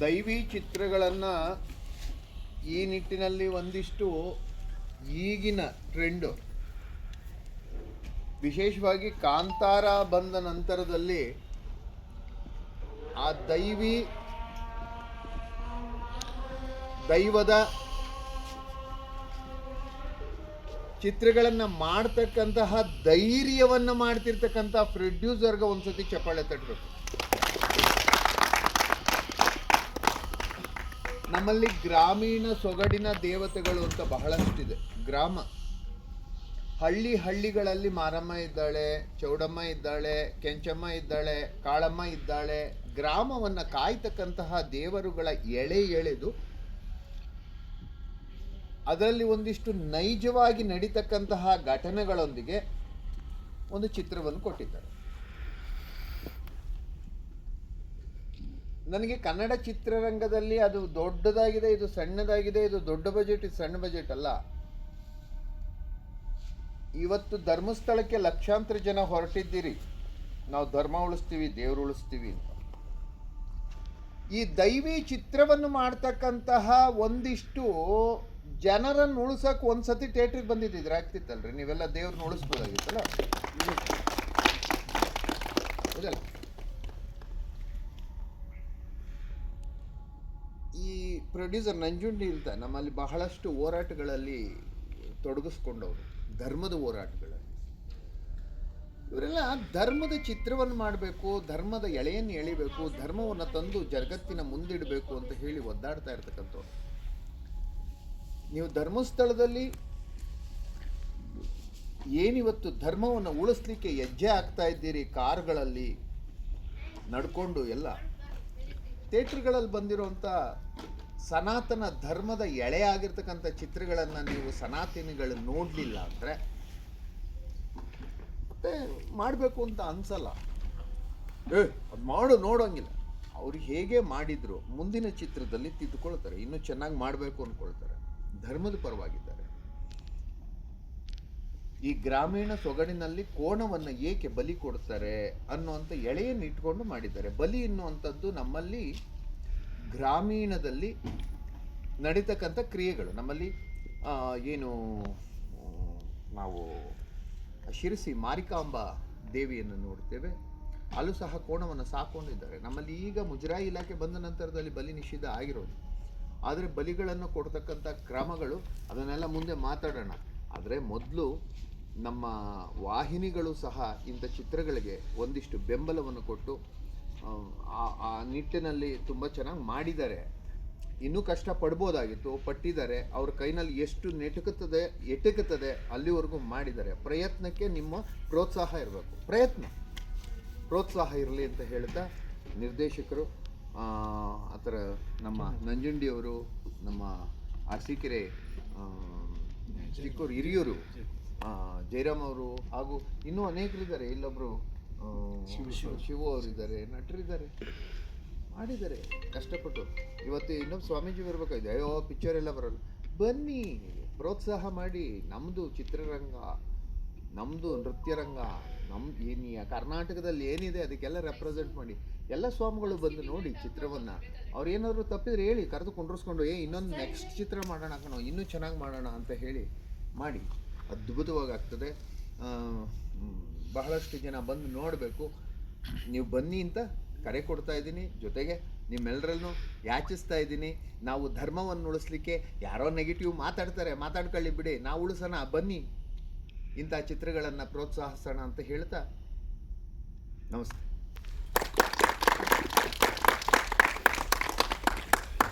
ದೈವಿ ಚಿತ್ರಗಳನ್ನು ಈ ನಿಟ್ಟಿನಲ್ಲಿ ಒಂದಿಷ್ಟು ಈಗಿನ ಟ್ರೆಂಡು. ವಿಶೇಷವಾಗಿ ಕಾಂತಾರ ಬಂದ ನಂತರದಲ್ಲಿ ಆ ದೈವಿ ದೈವದ ಚಿತ್ರಗಳನ್ನು ಮಾಡ್ತಕ್ಕಂತಹ ಧೈರ್ಯವನ್ನು ಮಾಡ್ತಿರ್ತಕ್ಕಂಥ ಪ್ರೊಡ್ಯೂಸರ್ಗೆ ಒಂದ್ಸತಿ ಚಪ್ಪಾಳೆ ತಟ್ಟಬೇಕು ನಮ್ಮಲ್ಲಿ ಗ್ರಾಮೀಣ ಸೊಗಡಿನ ದೇವತೆಗಳು ಅಂತ ಬಹಳಷ್ಟಿದೆ. ಗ್ರಾಮ. ಹಳ್ಳಿ ಹಳ್ಳಿಗಳಲ್ಲಿ ಮಾರಮ್ಮ ಇದ್ದಾಳೆ, ಚೌಡಮ್ಮ ಇದ್ದಾಳೆ, ಕೆಂಚಮ್ಮ ಇದ್ದಾಳೆ, ಕಾಳಮ್ಮ ಇದ್ದಾಳೆ. ಗ್ರಾಮವನ್ನು ಕಾಯ್ತಕ್ಕಂತಹ ದೇವರುಗಳ ಎಳೆ ಎಳೆದು ಅದರಲ್ಲಿ ಒಂದಿಷ್ಟು ನೈಜವಾಗಿ ನಡೀತಕ್ಕಂತಹ ಘಟನೆಗಳೊಂದಿಗೆ ಒಂದು ಚಿತ್ರವನ್ನು ಕೊಟ್ಟಿದ್ದಾರೆ. ನನಗೆ ಕನ್ನಡ ಚಿತ್ರರಂಗದಲ್ಲಿ ಅದು ದೊಡ್ಡದಾಗಿದೆ ಇದು ಸಣ್ಣದಾಗಿದೆ ಇದು ದೊಡ್ಡ ಬಜೆಟ್ ಇದು ಸಣ್ಣ ಬಜೆಟ್ ಅಲ್ಲ ಇವತ್ತು ಧರ್ಮಸ್ಥಳಕ್ಕೆ ಲಕ್ಷಾಂತರ ಜನ ಹೊರಟಿದ್ದೀರಿ ನಾವು ಧರ್ಮ ಉಳಿಸ್ತೀವಿ ದೇವರು ಉಳಿಸ್ತೀವಿ ಅಂತ ಈ ದೈವಿ ಚಿತ್ರವನ್ನು ಮಾಡ್ತಕ್ಕಂತಹ ಒಂದಿಷ್ಟು ಜನರನ್ನು ಉಳಿಸಕ್ಕೆ ಒಂದ್ಸತಿ ಥಿಯೇಟ್ರಿಗೆ ಬಂದಿದ್ದಿದ್ರೆ ಆಗ್ತಿತ್ತಲ್ರಿ ನೀವೆಲ್ಲ ದೇವ್ರನ್ನ ಉಳಿಸ್ಬೋದಾಗಿತ್ತಲ್ಲ ಹೌದಲ್ಲ ಈ ಪ್ರೊಡ್ಯೂಸರ್ ನಂಜುಂಡಿ ಅಂತ ನಮ್ಮಲ್ಲಿ ಬಹಳಷ್ಟು ಹೋರಾಟಗಳಲ್ಲಿ ತೊಡಗಿಸ್ಕೊಂಡವರು, ಧರ್ಮದ ಹೋರಾಟಗಳಲ್ಲಿ. ಇವರೆಲ್ಲ ಧರ್ಮದ ಚಿತ್ರವನ್ನು ಮಾಡಬೇಕು, ಧರ್ಮದ ಎಳೆಯನ್ನು ಎಳಿಬೇಕು, ಧರ್ಮವನ್ನು ತಂದು ಜಗತ್ತಿನ ಮುಂದಿಡಬೇಕು ಅಂತ ಹೇಳಿ ಒದ್ದಾಡ್ತಾ ಇರ್ತಕ್ಕಂಥವ್ರು. ನೀವು ಧರ್ಮಸ್ಥಳದಲ್ಲಿ ಏನಿವತ್ತು ಧರ್ಮವನ್ನು ಉಳಿಸ್ಲಿಕ್ಕೆ ಹೆಜ್ಜೆ ಆಗ್ತಾ ಇದ್ದೀರಿ ಕಾರ್ಗಳಲ್ಲಿ ನಡ್ಕೊಂಡು ಎಲ್ಲ, ಥಿಯೇಟ್ರ್ಗಳಲ್ಲಿ ಬಂದಿರುವಂಥ ಸನಾತನ ಧರ್ಮದ ಎಳೆ ಆಗಿರ್ತಕ್ಕಂಥ ಚಿತ್ರಗಳನ್ನು ನೀವು ಸನಾತನಿಗಳು ನೋಡಲಿಲ್ಲ ಅಂದರೆ ಮತ್ತೆ ಮಾಡಬೇಕು ಅಂತ ಅನ್ಸಲ್ಲ. ಏ, ಅದು ಮಾಡು, ನೋಡೋಂಗಿಲ್ಲ. ಅವ್ರು ಹೇಗೆ ಮಾಡಿದ್ರು ಮುಂದಿನ ಚಿತ್ರದಲ್ಲಿ ತಿದ್ದುಕೊಳ್ತಾರೆ. ಇನ್ನೂ ಚೆನ್ನಾಗಿ ಮಾಡಬೇಕು ಅಂದ್ಕೊಳ್ತಾರೆ ಧರ್ಮದ ಪರವಾಗಿದ್ದಾರೆ. ಈ ಗ್ರಾಮೀಣ ಸೊಗಡಿನಲ್ಲಿ ಕೋಣವನ್ನು ಏಕೆ ಬಲಿ ಕೊಡ್ತಾರೆ ಅನ್ನುವಂಥ ಎಳೆಯನ್ನು ಇಟ್ಕೊಂಡು ಮಾಡಿದ್ದಾರೆ. ಬಲಿ ಎನ್ನುವಂಥದ್ದು ನಮ್ಮಲ್ಲಿ ಗ್ರಾಮೀಣದಲ್ಲಿ ನಡೀತಕ್ಕಂಥ ಕ್ರಿಯೆಗಳು. ನಮ್ಮಲ್ಲಿ ಏನು, ನಾವು ಶಿರಸಿ ಮಾರಿಕಾಂಬ ದೇವಿಯನ್ನು ನೋಡ್ತೇವೆ ಅಲ್ಲೂ ಸಹ ಕೋಣವನ್ನು ಸಾಕೊಂಡಿದ್ದಾರೆ. ನಮ್ಮಲ್ಲಿ ಈಗ ಮುಜರಾಯಿ ಇಲಾಖೆ ಬಂದ ನಂತರದಲ್ಲಿ ಬಲಿ ನಿಷಿದ್ಧ ಆಗಿರೋದು. ಆದರೆ ಬಲಿಗಳನ್ನು ಕೊಡ್ತಕ್ಕಂಥ ಕ್ರಮಗಳು, ಅದನ್ನೆಲ್ಲ ಮುಂದೆ ಮಾತಾಡೋಣ. ಆದರೆ ಮೊದಲು ನಮ್ಮ ವಾಹಿನಿಗಳು ಸಹ ಇಂಥ ಚಿತ್ರಗಳಿಗೆ ಒಂದಿಷ್ಟು ಬೆಂಬಲವನ್ನು ಕೊಟ್ಟು ಆ, ಆ- ನಿಟ್ಟಿನಲ್ಲಿ ತುಂಬ ಚೆನ್ನಾಗಿ ಮಾಡಿದ್ದಾರೆ. ಇನ್ನೂ ಕಷ್ಟ ಪಡ್ಬೋದಾಗಿತ್ತು ಪಟ್ಟಿದ್ದಾರೆ. ಅವ್ರ ಕೈನಲ್ಲಿ ಎಷ್ಟು ನೆಟುಕುತ್ತದೆ ಎಟುಕುತ್ತದೆ ಅಲ್ಲಿವರೆಗೂ ಮಾಡಿದ್ದಾರೆ. ಪ್ರಯತ್ನಕ್ಕೆ ನಿಮ್ಮ ಪ್ರೋತ್ಸಾಹ ಇರಬೇಕು. ಪ್ರಯತ್ನ. ಪ್ರೋತ್ಸಾಹ ಇರಲಿ ಅಂತ ಹೇಳ್ತಾ ನಿರ್ದೇಶಕರು ಆ ಥರ ನಮ್ಮ ನಂಜುಂಡಿಯವರು ನಮ್ಮ ಅರಸೀಕೆರೆ ಚಿಕ್ಕೂರು ಹಿರಿಯೂರು ಜಯರಾಮ್ ಅವರು ಹಾಗೂ ಇನ್ನೂ ಅನೇಕರಿದ್ದಾರೆ. ಇಲ್ಲೊಬ್ಬರು ಶಿವು ಅವರಿದ್ದಾರೆ ನಟರಿದ್ದಾರೆ ಮಾಡಿದ್ದಾರೆ. ಕಷ್ಟಪಟ್ಟು. ಇವತ್ತು ಇನ್ನೊಂದು ಸ್ವಾಮೀಜಿ ಬರಬೇಕಾಗಿದೆ. ಅಯ್ಯೋ ಪಿಕ್ಚರ್ ಎಲ್ಲ ಬರಲ್ಲ. ಬನ್ನಿ ಪ್ರೋತ್ಸಾಹ ಮಾಡಿ. ನಮ್ಮದು ಚಿತ್ರರಂಗ ನಮ್ಮದು ನೃತ್ಯರಂಗ ನಮ್ಮ ಏನು ಕರ್ನಾಟಕದಲ್ಲಿ ಏನಿದೆ ಅದಕ್ಕೆಲ್ಲ ರೆಪ್ರೆಸೆಂಟ್ ಮಾಡಿ. ಎಲ್ಲ ಸ್ವಾಮಿಗಳು ಬಂದು ನೋಡಿ ಚಿತ್ರವನ್ನು. ಅವ್ರು ಏನಾದರೂ ತಪ್ಪಿದ್ರೆ ಹೇಳಿ ಕರೆದು ಕುಂಡ್ರಿಸ್ಕೊಂಡು ಏ ಇನ್ನೊಂದು ನೆಕ್ಸ್ಟ್ ಚಿತ್ರ ಮಾಡೋಣ ಕಣೋ ಇನ್ನೂ ಚೆನ್ನಾಗಿ ಮಾಡೋಣ ಅಂತ ಹೇಳಿ ಮಾಡಿ. ಅದ್ಭುತವಾಗಿ ಆಗ್ತದೆ. ಬಹಳಷ್ಟು ಜನ ಬಂದು ನೋಡಬೇಕು. ನೀವು ಬನ್ನಿ ಅಂತ ಕರೆ ಕೊಡ್ತಾ ಇದ್ದೀನಿ. ಜೊತೆಗೆ ನಿಮ್ಮೆಲ್ಲರಲ್ಲೂ ಯಾಚಿಸ್ತಾ ಇದ್ದೀನಿ. ನಾವು ಧರ್ಮವನ್ನು ಉಳಿಸ್ಲಿಕ್ಕೆ ಯಾರೋ ನೆಗೆಟಿವ್ ಮಾತಾಡ್ತಾರೆ. ಮಾತಾಡ್ಕೊಳ್ಳಿ ಬಿಡಿ. ನಾವು ಉಳಿಸೋಣ. ಬನ್ನಿ. ಇಂಥ ಚಿತ್ರಗಳನ್ನು ಪ್ರೋತ್ಸಾಹಿಸೋಣ ಅಂತ ಹೇಳ್ತಾ ನಮಸ್ತೆ.